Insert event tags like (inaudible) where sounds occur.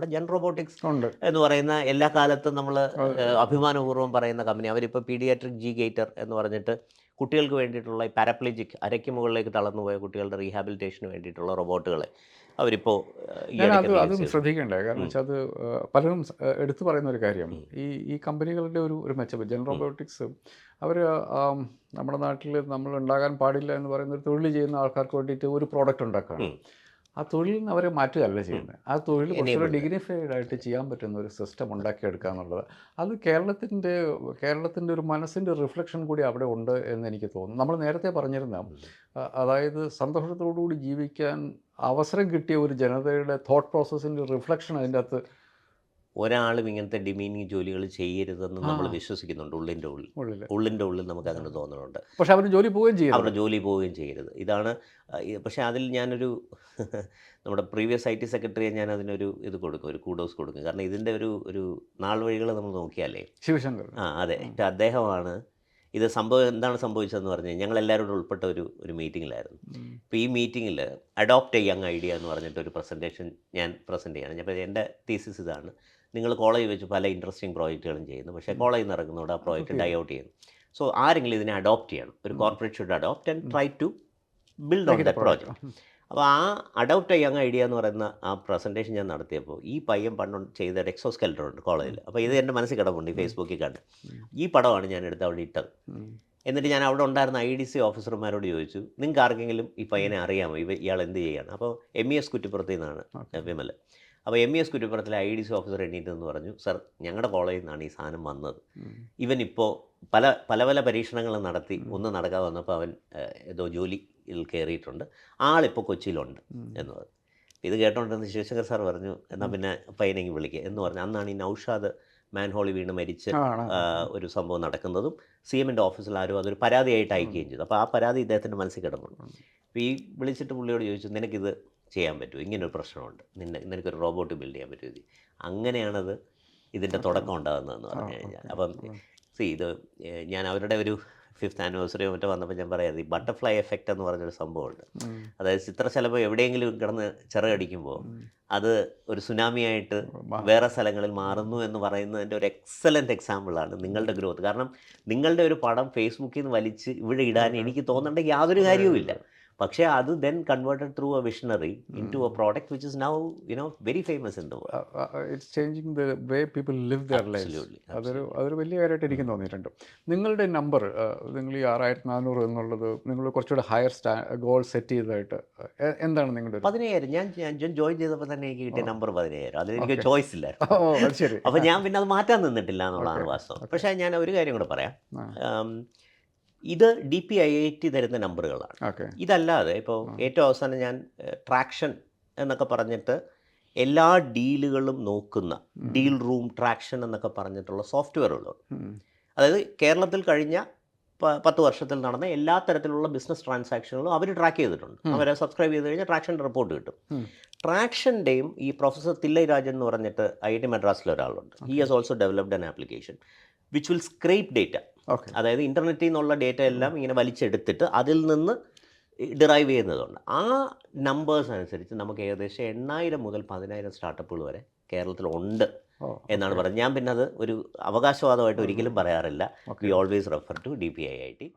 നമ്മുടെ gen robotics ഉണ്ട്. എന്ന് പറയുന്ന എല്ലാ കാലത്തും നമ്മൾ അഭിമാനപൂർവം പറയുന്ന കമ്പനി അവരിപ്പോൾ പീഡിയാട്രിക് ജി ഗേറ്റർ എന്ന് പറഞ്ഞിട്ട് കുട്ടികൾക്ക് വേണ്ടിയിട്ടുള്ള ഈ പാരപ്ലിജിക് അരയ്ക്ക് മുകളിലേക്ക് തളർന്നു പോയ കുട്ടികളുടെ റീഹാബിലിറ്റേഷന് വേണ്ടിയിട്ടുള്ള റോബോട്ടുകൾ അവരിപ്പോൾ അത് അതും ശ്രദ്ധിക്കണ്ടേ. കാരണം വെച്ചാൽ അത് പലരും എടുത്തു പറയുന്ന ഒരു കാര്യം. ഈ ഈ കമ്പനികളുടെ ഒരു ഒരു മെച്ചപ്പ് ജെൻ റോബോട്ടിക്സ് അവർ നമ്മുടെ നാട്ടിൽ നമ്മൾ ഉണ്ടാകാൻ പാടില്ല എന്ന് പറയുന്ന ഒരു തൊഴിൽ ചെയ്യുന്ന ആൾക്കാർക്ക് വേണ്ടിയിട്ട് ഒരു പ്രോഡക്റ്റ് ഉണ്ടാക്കുകയാണ്. ആ തൊഴിൽ നിന്ന് അവരെ മാറ്റുകയല്ല ചെയ്യുന്നത്. ആ തൊഴിൽ കുറച്ചുകൂടെ. ഡിഗ്നിഫൈഡ് ആയിട്ട് ചെയ്യാൻ പറ്റുന്ന ഒരു സിസ്റ്റം ഉണ്ടാക്കിയെടുക്കുക എന്നുള്ളത് അത് കേരളത്തിന്റെ കേരളത്തിന്റെ ഒരു മനസ്സിന്റെ റിഫ്ലക്ഷൻ കൂടി അവിടെ ഉണ്ട് എന്ന് എനിക്ക് തോന്നുന്നു. നമ്മൾ നേരത്തെ പറഞ്ഞിരുന്ന അതായത് അതായത് സന്തോഷത്തോടുകൂടി ജീവിക്കാൻ അവസരം കിട്ടിയ ഒരു ജനതയുടെ തോട്ട് പ്രോസസ്സിന്റെ റിഫ്ലക്ഷൻ അതിന്റെ അകത്ത് ഒരാളും ഇങ്ങനത്തെ ഡിമീനിങ് ജോലികൾ ചെയ്യരുതെന്ന് നമ്മൾ വിശ്വസിക്കുന്നുണ്ട് ഉള്ളിന്റെ ഉള്ളിൽ. ഉള്ളിന്റെ ഉള്ളിൽ നമുക്ക് അങ്ങനെ തോന്നുന്നുണ്ട്. പക്ഷേ അവർ ജോലി പോവുകയും ചെയ്യും അവരുടെ ജോലി പോവുകയും ചെയ്യരുത്. ഇതാണ് പക്ഷേ അതിൽ ഞാനൊരു (laughs) നമ്മുടെ പ്രീവിയസ് ഐ ടി സെക്രട്ടറിയെ ഞാൻ അതിനൊരു ഇത് കൊടുക്കും ഒരു കൂഡോസ് കൊടുക്കും. കാരണം ഇതിന്റെ ഒരു ഒരു നാൾ വഴികൾ നമ്മൾ നോക്കിയാലേ. ശിവശങ്കർ. ആ അതെ. അദ്ദേഹമാണ് ഇത് സംഭവം എന്താണ് സംഭവിച്ചതെന്ന് പറഞ്ഞാൽ ഞങ്ങൾ എല്ലാവരും കൂടെ ഉൾപ്പെട്ട ഒരു ഒരു മീറ്റിങ്ങിലായിരുന്നു. അപ്പോൾ ഈ മീറ്റിങ്ങിൽ അഡോപ്റ്റ് എ യങ് ഐഡിയ എന്ന് പറഞ്ഞിട്ട് ഒരു പ്രസന്റേഷൻ ഞാൻ പ്രസന്റ് ചെയ്യണം. അപ്പോൾ എന്റെ തീസിസ് ഇതാണ്. നിങ്ങൾ കോളേജ് വെച്ച് പല ഇൻട്രസ്റ്റിംഗ് പ്രോജക്റ്റുകളും ചെയ്യുന്നു. പക്ഷേ കോളേജിൽ നിന്ന് ഇറങ്ങുന്നതോടെ ആ പ്രോജക്റ്റ്. ഡൈ ഔട്ട് ചെയ്യുന്നു. സോ ആരെങ്കിലും ഇതിനെ അഡോപ്റ്റ് ചെയ്യണം. ഒരു corporate should adopt and try to build on the project അപ്പോൾ ആ അഡോപ്റ്റ് യങ് ഐഡിയ എന്ന് പറയുന്ന ആ പ്രസന്റേഷൻ ഞാൻ നടത്തിയപ്പോൾ ഈ പയ്യൻ പണ്ട് ചെയ്ത ഒരു എക്സോ സ്കെൽറ്റർ ഉണ്ട് കോളേജിൽ അപ്പോൾ ഇത് എന്റെ മനസ്സിൽ കിടപ്പുണ്ട് ഈ ഫേസ്ബുക്കിൽ കണ്ട്. ഈ പടമാണ് ഞാൻ എടുത്ത് അവിടെ ഇട്ടത്. എന്നിട്ട് ഞാൻ അവിടെ ഉണ്ടായിരുന്ന ഐ ഡി സി ഓഫീസർമാരോട് ചോദിച്ചു നിങ്ങൾക്ക് ആർക്കെങ്കിലും ഈ പയ്യനെ അറിയാമോ? ഇവ ഇയാൾ എന്ത് ചെയ്യാണ്? അപ്പോൾ എം ഇ എസ് കുറ്റിപ്പുറത്തിൽ നിന്നാണ്. വിമൽ. അപ്പോൾ എം ഇ എസ് കുറ്റിപ്പുറത്തിലെ ഐ ഡി സി ഓഫീസർ എണ്ണീറ്റെന്ന് പറഞ്ഞു സർ ഞങ്ങളുടെ കോളേജിൽ നിന്നാണ് ഈ സാധനം വന്നത്. ഇവനിപ്പോൾ ഇവൻ ഇപ്പോൾ പല പല പല പരീക്ഷണങ്ങൾ നടത്തി. ഒന്ന് നടക്കാതെ വന്നപ്പോൾ അവൻ ഏതോ ജോലിയിൽ കയറിയിട്ടുണ്ട്. ആളിപ്പോൾ കൊച്ചിയിലുണ്ട്. എന്ന് പറഞ്ഞു ഇത് കേട്ടോണ്ടെന്ന് ശിവശങ്കർ സാർ പറഞ്ഞു എന്നാൽ പിന്നെ പയ്യനെങ്കിൽ വിളിക്കുക എന്ന് പറഞ്ഞു. അന്നാണ് ഈ നൗഷാദ് മാൻഹോളി വീണ് മരിച്ച് ഒരു സംഭവം നടക്കുന്നതും സി എമ്മിന്റെ ഓഫീസിൽ ആരും അതൊരു പരാതിയായിട്ട് അയക്കുകയും ചെയ്തു. അപ്പോൾ ആ പരാതി ഇദ്ദേഹത്തിന്റെ മനസ്സിൽ കിടന്നു അപ്പോൾ ഈ വിളിച്ചിട്ട് പുള്ളിയോട് ചോദിച്ചു നിനക്കിത് ചെയ്യാൻ പറ്റുമോ? ഇങ്ങനൊരു പ്രശ്നമുണ്ട്. നിന്നെ നിനക്കൊരു റോബോട്ട് ബിൽഡ് ചെയ്യാൻ പറ്റുമോ? അങ്ങനെയാണത് ഇതിന്റെ തുടക്കം ഉണ്ടാകുന്നതെന്ന് പറഞ്ഞു കഴിഞ്ഞാൽ. അപ്പം സി ഇത് ഞാൻ അവരുടെ ഒരു ഫിഫ്ത്ത് ആനിവേഴ്സറിയോ മറ്റോ വന്നപ്പോൾ ഞാൻ പറയാം ഈ ബട്ടർഫ്ലൈ എഫക്റ്റ് എന്ന് പറഞ്ഞൊരു സംഭവമുണ്ട്. അതായത് ചിത്രശലഭം എവിടെയെങ്കിലും കിടന്ന് ചിറകടിക്കുമ്പോൾ. അത് ഒരു സുനാമിയായിട്ട് വേറെ സ്ഥലങ്ങളിൽ മാറുന്നു എന്ന് പറയുന്നതിന്റെ ഒരു എക്സലന്റ് എക്സാമ്പിളാണ് നിങ്ങളുടെ ഗ്രോത്ത് കാരണം നിങ്ങളുടെ ഒരു പടം ഫേസ്ബുക്കിൽ നിന്ന് വലിച്ച് ഇവിടെ ഇടാൻ എനിക്ക് തോന്നേണ്ട യാതൊരു കാര്യവുമില്ല. പക്ഷേ അത് then converted through a visionary into a product which is now you know very famous in the world it's changing the way people live their life അതൊരു അതൊരു വലിയ കാര്യമായിട്ട് എനിക്ക് തോന്നിയിട്ടുണ്ട്. നിങ്ങളുടെ നമ്പർ നിങ്ങൾ ഈ ആറായിരത്തി നാനൂറ് എന്നുള്ളത് നിങ്ങൾ കുറച്ചുകൂടെ ഹയർ സ്റ്റാ ഗോൾ സെറ്റ് ചെയ്തതായിട്ട് എന്താണ് നിങ്ങളുടെ പതിനയ്യായിരം. ഞാൻ ഞാൻ ജോയിൻ ചെയ്തപ്പോൾ തന്നെ എനിക്ക് കിട്ടിയ നമ്പർ പതിനയ്യായിരം. അതിൽ എനിക്ക് ചോയ്സ് ഇല്ലായിരുന്നു. അത് അപ്പോൾ ഞാൻ പിന്നെ അത് മാറ്റാൻ നിന്നിട്ടില്ല എന്നുള്ളതാണ് വാസ്തവം. പക്ഷേ ഞാൻ ഒരു കാര്യം കൂടെ പറയാം. ഇത് D P I I T തരുന്ന നമ്പറുകളാണ്. ഇതല്ലാതെ ഇപ്പോൾ ഏറ്റവും അവസാനം ഞാൻ ട്രാക്ഷൻ എന്നൊക്കെ പറഞ്ഞിട്ട് എല്ലാ ഡീലുകളും നോക്കുന്ന ഡീൽ റൂം ട്രാക്ഷൻ എന്നൊക്കെ പറഞ്ഞിട്ടുള്ള സോഫ്റ്റ്വെയറുകളുണ്ട്. അതായത് കേരളത്തിൽ കഴിഞ്ഞ പത്ത് വർഷത്തിൽ നടന്ന എല്ലാ തരത്തിലുള്ള ബിസിനസ് ട്രാൻസാക്ഷനുകളും അവർ ട്രാക്ക് ചെയ്തിട്ടുണ്ട്. അവരെ സബ്സ്ക്രൈബ് ചെയ്ത് കഴിഞ്ഞാൽ ട്രാക്ഷൻ റിപ്പോർട്ട് കിട്ടും. ട്രാക്ഷന്റെയും ഈ പ്രൊഫസർ തില്ലൈ രാജൻ എന്ന് പറഞ്ഞിട്ട് ഐ ടി മദ്രാസിൽ ഒരാളുണ്ട് he has also developed an application which will scrape data അതായത് ഇന്റർനെറ്റിൽ നിന്നുള്ള ഡേറ്റ എല്ലാം ഇങ്ങനെ വലിച്ചെടുത്തിട്ട് അതിൽ നിന്ന് ഡിറൈവ് ചെയ്യുന്നതുണ്ട്. ആ നമ്പേഴ്സ് അനുസരിച്ച് നമുക്ക് ഏകദേശം എണ്ണായിരം മുതൽ പതിനായിരം സ്റ്റാർട്ടപ്പുകൾ വരെ കേരളത്തിൽ ഉണ്ട് എന്നാണ് പറയുന്നത് ഞാൻ പിന്നെ അത് ഒരു അവകാശവാദമായിട്ട് ഒരിക്കലും പറയാറില്ല. We always refer to D P I I T